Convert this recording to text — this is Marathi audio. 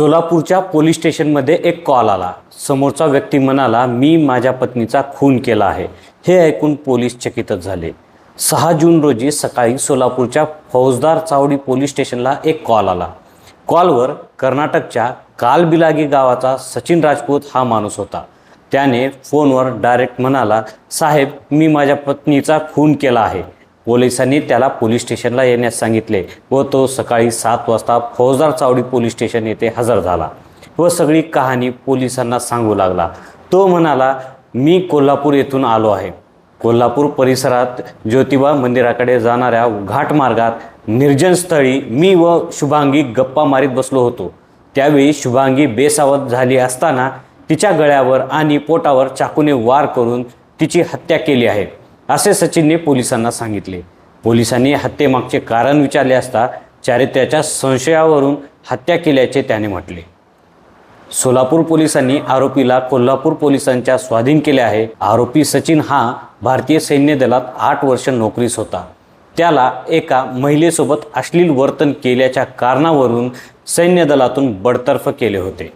सोलापूरच्या पोलीस स्टेशनमध्ये एक कॉल आला. समोरचा व्यक्ती म्हणाला मी माझ्या पत्नीचा खून केला आहे. हे ऐकून पोलीस चकितच झाले. सहा जून रोजी सकाळी सोलापूरच्या फौजदार चावडी पोलीस स्टेशनला एक कॉल आला. कॉलवर कर्नाटकच्या कालबिलागी गावाचा सचिन राजपूत हा माणूस होता. त्याने फोनवर डायरेक्ट म्हणाला साहेब मी माझ्या पत्नीचा खून केला आहे. पोलिसांनी त्याला पोलीस स्टेशनला येण्यास सांगितले व तो सकाळी सात वाजता फौजदार चावडी पोलीस स्टेशन येथे हजर झाला व सगळी कहाणी पोलिसांना सांगू लागला. तो म्हणाला मी कोल्हापूर येथून आलो आहे. कोल्हापूर परिसरात ज्योतिबा मंदिराकडे जाणाऱ्या घाट मार्गात निर्जन स्थळी मी व शुभांगी गप्पा मारीत बसलो होतो. त्यावेळी शुभांगी बेसावत झाली असताना तिच्या गळ्यावर आणि पोटावर चाकूने वार करून तिची हत्या केली आहे. असे सचिनने पोलिसांना सांगितले. पोलिसांनी हत्येमागचे कारण विचारले असता चारित्र्याच्या संशयावरून हत्या केल्याचे त्याने म्हटले. सोलापूर पोलिसांनी आरोपीला कोल्हापूर पोलिसांच्या स्वाधीन केले आहे. आरोपी सचिन हा भारतीय सैन्य दलात आठ वर्ष नोकरीस होता. त्याला एका महिलेसोबत अश्लील वर्तन केल्याच्या कारणावरून सैन्य दलातून बडतर्फ केले होते.